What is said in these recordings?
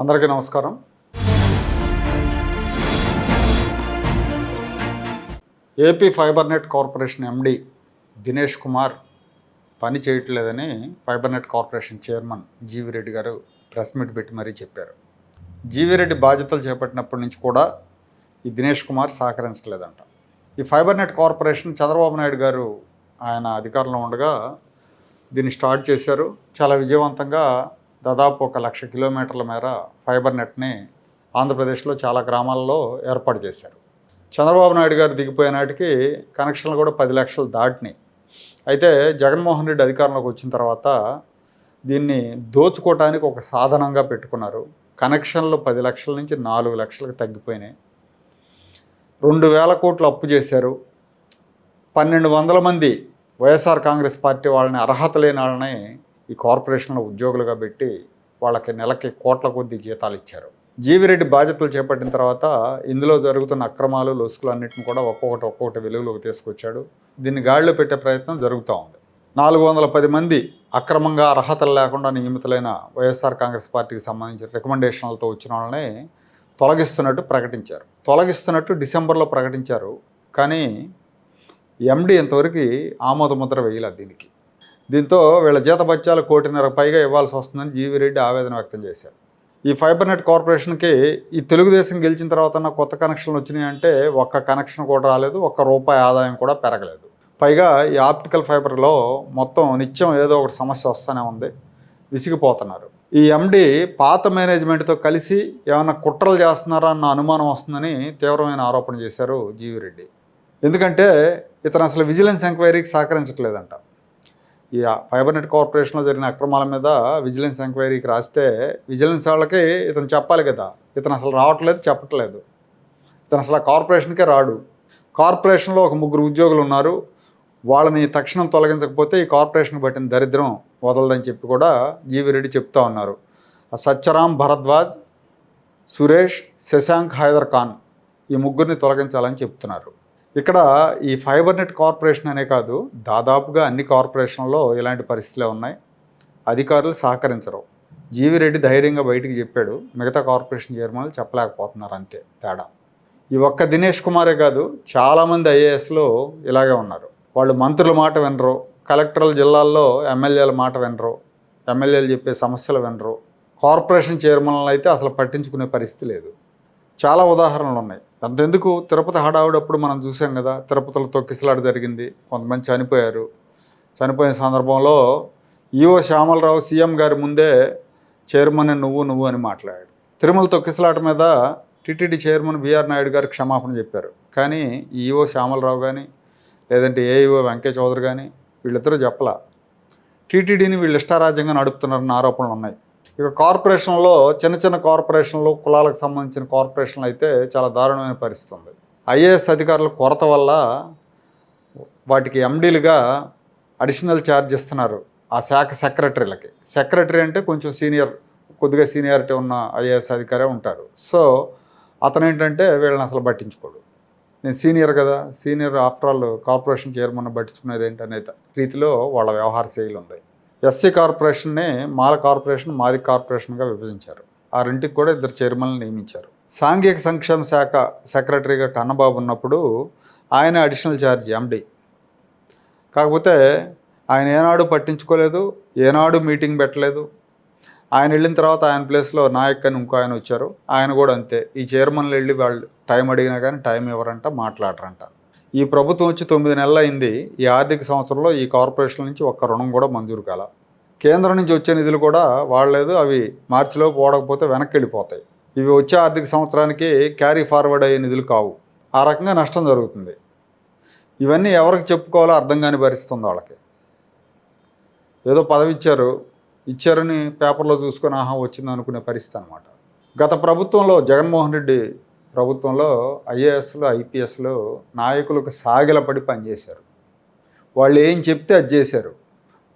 అందరికీ నమస్కారం. AP Fibernet corporation MD Dinesh Kumar పని చేయట్లేదని Fibernet corporation chairman GV Reddy గారు ప్రెస్ మీట్ పెట్టి మరీ చెప్పారు. జీవి రెడ్డి బాధ్యతలు చేపట్టినప్పటి నుంచి కూడా ఈ దినేష్ కుమార్ సహకరించలేదంట. ఈ ఫైబర్నెట్ కార్పొరేషన్ చంద్రబాబు నాయుడు గారు ఆయన అధికారంలో ఉండగా దీన్ని స్టార్ట్ చేశారు. చాలా విజయవంతంగా దాదాపు ఒక లక్ష కిలోమీటర్ల మేర ఫైబర్ నెట్ని ఆంధ్రప్రదేశ్లో చాలా గ్రామాల్లో ఏర్పాటు చేశారు. చంద్రబాబు నాయుడు గారు దిగిపోయే నాటికి కనెక్షన్లు కూడా పది లక్షలు దాటినాయి. అయితే జగన్మోహన్ రెడ్డి అధికారంలోకి వచ్చిన తర్వాత దీన్ని దోచుకోవటానికి ఒక సాధనంగా పెట్టుకున్నారు. కనెక్షన్లు పది లక్షల నుంచి నాలుగు లక్షలకు తగ్గిపోయినాయి. రెండు వేల కోట్లు అప్పు చేశారు. పన్నెండు వందల మంది వైఎస్ఆర్ కాంగ్రెస్ పార్టీ వాళ్ళని అర్హత లేని వాళ్ళని ఈ కార్పొరేషన్లో ఉద్యోగులుగా పెట్టి వాళ్ళకి నెలకి కోట్ల కొద్ది జీతాలు ఇచ్చారు. జీవిరెడ్డి బాధ్యతలు చేపట్టిన తర్వాత ఇందులో జరుగుతున్న అక్రమాలు లొసుకులు అన్నింటిని కూడా ఒక్కొక్కటి ఒక్కొక్కటి వెలుగులోకి తీసుకొచ్చాడు. దీన్ని గాడిలో పెట్టే ప్రయత్నం జరుగుతూ ఉంది. నాలుగు వందల పది మంది అక్రమంగా అర్హతలు లేకుండా నియమితులైన వైఎస్ఆర్ కాంగ్రెస్ పార్టీకి సంబంధించిన రికమెండేషన్లతో వచ్చిన వాళ్ళని తొలగిస్తున్నట్టు ప్రకటించారు. తొలగిస్తున్నట్టు డిసెంబర్లో ప్రకటించారు. కానీ ఎండి ఇంతవరకు ఆమోద ముద్ర దీనికి. దీంతో వీళ్ళ జీతభత్యాలు కోటిన్నర పైగా ఇవ్వాల్సి వస్తుందని జీవిరెడ్డి ఆవేదన వ్యక్తం చేశారు. ఈ ఫైబర్ నెట్ కార్పొరేషన్కి ఈ తెలుగుదేశం గెలిచిన తర్వాత నా కొత్త కనెక్షన్లు వచ్చినాయి అంటే ఒక్క కనెక్షన్ కూడా రాలేదు ఒక్క రూపాయి ఆదాయం కూడా పెరగలేదు. పైగా ఈ ఆప్టికల్ ఫైబర్లో మొత్తం నిత్యం ఏదో ఒకటి సమస్య వస్తూనే ఉంది విసిగిపోతున్నారు. ఈ ఎండి పాత మేనేజ్మెంట్తో కలిసి ఏమైనా కుట్రలు చేస్తున్నారా అన్న అనుమానం వస్తుందని తీవ్రమైన ఆరోపణ చేశారు జీవిరెడ్డి. ఎందుకంటే ఇతను అసలు విజిలెన్స్ ఎంక్వైరీకి సహకరించట్లేదంట. ఈ ఫైబర్ నెట్ కార్పొరేషన్లో జరిగిన అక్రమాల మీద విజిలెన్స్ ఎంక్వైరీకి రాస్తే విజిలెన్స్ వాళ్ళకి ఇతను చెప్పాలి కదా. ఇతను అసలు రావట్లేదు చెప్పట్లేదు. ఇతను అసలు ఆ కార్పొరేషన్కే రాడు. కార్పొరేషన్లో ఒక ముగ్గురు ఉద్యోగులు ఉన్నారు. వాళ్ళని తక్షణం తొలగించకపోతే ఈ కార్పొరేషన్ పట్టిన దరిద్రం వదలదని చెప్పి కూడా జీవి రెడ్డి చెప్తా ఉన్నారు. ఆ సత్యరామ్ భరద్వాజ్ సురేష్ శశాంక్ హైదర్ ఖాన్ ఈ ముగ్గురిని తొలగించాలని చెప్తున్నారు. ఇక్కడ ఈ ఫైబర్ నెట్ కార్పొరేషన్ అనే కాదు దాదాపుగా అన్ని కార్పొరేషన్లో ఇలాంటి పరిస్థితులే ఉన్నాయి. అధికారులు సహకరించరు. జీవిరెడ్డి ధైర్యంగా బయటికి చెప్పాడు మిగతా కార్పొరేషన్ చైర్మన్లు చెప్పలేకపోతున్నారు అంతే తేడా. ఈ ఒక్క దినేష్ కుమారే కాదు చాలామంది ఐఏఎస్లు ఇలాగే ఉన్నారు. వాళ్ళు మంత్రుల మాట వినరు కలెక్టర్ల జిల్లాల్లో ఎమ్మెల్యేల మాట వినరు ఎమ్మెల్యేలు చెప్పే సమస్యలు వినరు. కార్పొరేషన్ చైర్మన్లు అయితే అసలు పట్టించుకునే పరిస్థితి లేదు. చాలా ఉదాహరణలు ఉన్నాయి అంతెందుకు? తిరుపతి హడావుడప్పుడు మనం చూసాం కదా తిరుపతిలో తొక్కిసలాట జరిగింది. కొంతమంది చనిపోయారు. చనిపోయిన సందర్భంలో ఈఓ శ్యామలరావు సీఎం గారి ముందే చైర్మన్ నువ్వు నువ్వు అని మాట్లాడాడు. తిరుమల తొక్కిసలాట మీద టీటీడీ చైర్మన్ బీఆర్ నాయుడు గారు క్షమాపణ చెప్పారు. కానీ ఈఓ శ్యామలరావు కానీ లేదంటే ఏఈఓ వెంకయ్య చౌదరి కానీ వీళ్ళిద్దరూ చెప్పలా. టీటీడీని వీళ్ళు ఇష్టారాజ్యంగా నడుపుతున్నారన్న ఆరోపణలు ఉన్నాయి ఇక కార్పొరేషన్లో చిన్న చిన్న కార్పొరేషన్లు కులాలకు సంబంధించిన కార్పొరేషన్లు అయితే చాలా దారుణమైన పరిస్థితి ఉంది ఐఏఎస్ అధికారుల కొరత వల్ల వాటికి ఎండీలుగా అడిషనల్ ఛార్జ్ ఇస్తున్నారు ఆ శాఖ సెక్రటరీలకి. సెక్రటరీ అంటే కొంచెం సీనియర్ కొద్దిగా సీనియారిటీ ఉన్న ఐఏఎస్ అధికారే ఉంటారు. సో అతను ఏంటంటే వీళ్ళని అసలు పట్టించుకోడు. నేను సీనియర్ కదా senior after all corporation chairman పట్టించుకునేది ఏంటనే రీతిలో వాళ్ళ వ్యవహార శైలి ఉంది. ఎస్సీ కార్పొరేషన్ని మాల కార్పొరేషన్ మాది కార్పొరేషన్గా విభజించారు. ఆ రెంటికి కూడా ఇద్దరు చైర్మన్లు నియమించారు. సాంఘిక సంక్షేమ శాఖ సెక్రటరీగా కన్నబాబు ఉన్నప్పుడు ఆయన అడిషనల్ ఛార్జ్ ఎండి. కాకపోతే ఆయన ఏనాడు పట్టించుకోలేదు ఏనాడు మీటింగ్ పెట్టలేదు. ఆయన వెళ్ళిన తర్వాత ఆయన ప్లేస్లో నాయక్ అని ఇంకో ఆయన వచ్చారు. ఆయన కూడా అంతే. ఈ చైర్మన్లు వెళ్ళి వాళ్ళు టైం అడిగినా కానీ టైం ఇవ్వరంట మాట్లాడరంట. ఈ ప్రభుత్వం వచ్చి తొమ్మిది నెలలు అయింది ఈ ఆర్థిక సంవత్సరంలో ఈ కార్పొరేషన్ నుంచి ఒక్క రుణం కూడా మంజూరు కాల. కేంద్రం నుంచి వచ్చే నిధులు కూడా వాడలేదు అవి మార్చిలో పోడకపోతే వెనక్కి వెళ్ళిపోతాయి ఇవి వచ్చే ఆర్థిక సంవత్సరానికి క్యారీ ఫార్వర్డ్ అయ్యే నిధులు కావు. ఆ రకంగా నష్టం జరుగుతుంది. ఇవన్నీ ఎవరికి చెప్పుకోవాలో అర్థం కాని పరిస్థితుంది వాళ్ళకి. ఏదో పదవి ఇచ్చారు. ఇచ్చారని పేపర్లో చూసుకొని ఆహా వచ్చింది అనుకునే పరిస్థితి అనమాట గత ప్రభుత్వంలో జగన్మోహన్ రెడ్డి ప్రభుత్వంలో ఐఏఎస్లు ఐపీఎస్లు నాయకులకు సాగిలపడి పనిచేశారు. వాళ్ళు ఏం చెప్తే అది చేశారు.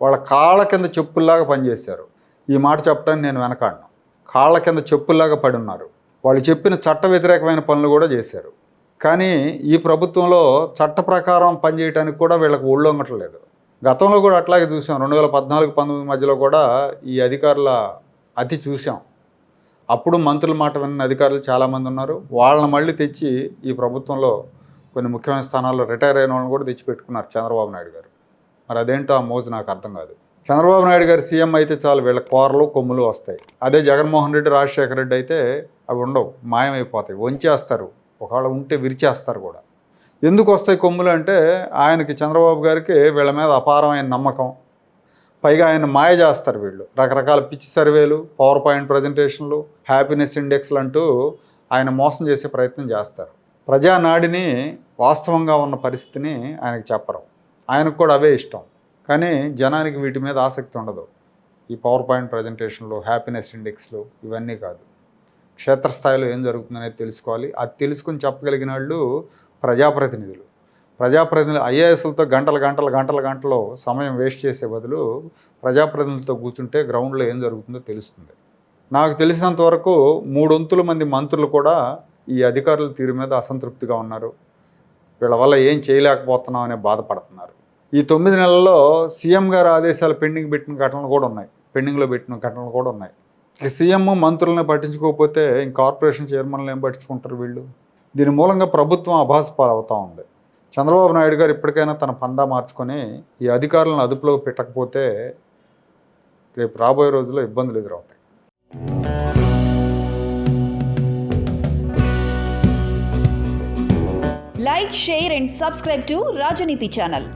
వాళ్ళ కాళ్ళ కింద చెప్పుల్లాగా పనిచేశారు. ఈ మాట చెప్పడానికి నేను వెనకాడను. కాళ్ళ కింద చెప్పుల్లాగా పడి ఉన్నారు. వాళ్ళు చెప్పిన చట్ట వ్యతిరేకమైన పనులు కూడా చేశారు. కానీ ఈ ప్రభుత్వంలో చట్ట ప్రకారం పనిచేయడానికి కూడా వీళ్ళకి ఒళ్ళొంగట్లేదు గతంలో కూడా అట్లాగే చూసాం. రెండు వేల పద్నాలుగు పంతొమ్మిది మధ్యలో కూడా ఈ అధికారుల అతి చూసాం. అప్పుడు మంత్రుల మాట విన్న అధికారులు చాలామంది ఉన్నారు. వాళ్ళని మళ్ళీ తెచ్చి ఈ ప్రభుత్వంలో కొన్ని ముఖ్యమైన స్థానాల్లో రిటైర్ అయిన వాళ్ళని కూడా తెచ్చిపెట్టుకున్నారు చంద్రబాబు నాయుడు గారు. మరి అదేంటో ఆ మోజు నాకు అర్థం కాదు. చంద్రబాబు నాయుడు గారు సీఎం అయితే చాలు వీళ్ళ కోరలు కొమ్ములు వస్తాయి. అదే జగన్మోహన్ రెడ్డి రాజశేఖర రెడ్డి అయితే అవి ఉండవు మాయమైపోతాయి వంచేస్తారు. ఒకవేళ ఉంటే విరిచేస్తారు కూడా. ఎందుకు వస్తాయి కొమ్ములు అంటే ఆయనకి చంద్రబాబు గారికి వీళ్ళ మీద అపారమైన నమ్మకం. పైగా ఆయన మాయ చేస్తారు వీళ్ళు. రకరకాల పిచ్చి సర్వేలు పవర్ పాయింట్ ప్రజెంటేషన్లు హ్యాపీనెస్ ఇండెక్స్లు అంటూ ఆయన మోసం చేసే ప్రయత్నం చేస్తారు. ప్రజానాడిని వాస్తవంగా ఉన్న పరిస్థితిని ఆయనకు చెప్పరు. ఆయనకు కూడా అవే ఇష్టం. కానీ జనానికి వీటి మీద ఆసక్తి ఉండదు. ఈ పవర్ పాయింట్ ప్రజెంటేషన్లు హ్యాపీనెస్ ఇండెక్స్లు ఇవన్నీ కాదు. క్షేత్రస్థాయిలో ఏం జరుగుతుందనేది తెలుసుకోవాలి. అది తెలుసుకుని చెప్పగలిగిన వాళ్ళు ప్రజాప్రతినిధులు. ప్రజాప్రతినిధులు ఐఏఎస్లతో గంటల గంటల గంటల గంటలు సమయం వేస్ట్ చేసే బదులు ప్రజాప్రతినిధులతో కూర్చుంటే గ్రౌండ్లో ఏం జరుగుతుందో తెలుస్తుంది. నాకు తెలిసినంత వరకు మూడొంతుల మంది మంత్రులు కూడా ఈ అధికారుల తీరు మీద అసంతృప్తిగా ఉన్నారు. వీళ్ళ వల్ల ఏం చేయలేకపోతున్నాం అనే బాధపడుతున్నారు. ఈ తొమ్మిది నెలల్లో సీఎం గారి ఆదేశాలు పెండింగ్ పెట్టిన ఘటనలు కూడా ఉన్నాయి. పెండింగ్లో పెట్టిన ఘటనలు కూడా ఉన్నాయి. సీఎం మంత్రులను పట్టించుకోకపోతే ఇంక కార్పొరేషన్ చైర్మన్లు ఏం పట్టించుకుంటారు వీళ్ళు? దీని మూలంగా ప్రభుత్వం అభాస పాలవుతూ ఉంది. చంద్రబాబు నాయుడు గారు ఇప్పటికైనా తన పందా మార్చుకొని ఈ అధికారులను అదుపులో పెట్టకపోతే రేపు రాబోయే రోజుల్లో ఇబ్బందులు ఎదురవుతాయి. Like share and subscribe to Rajaneeti channel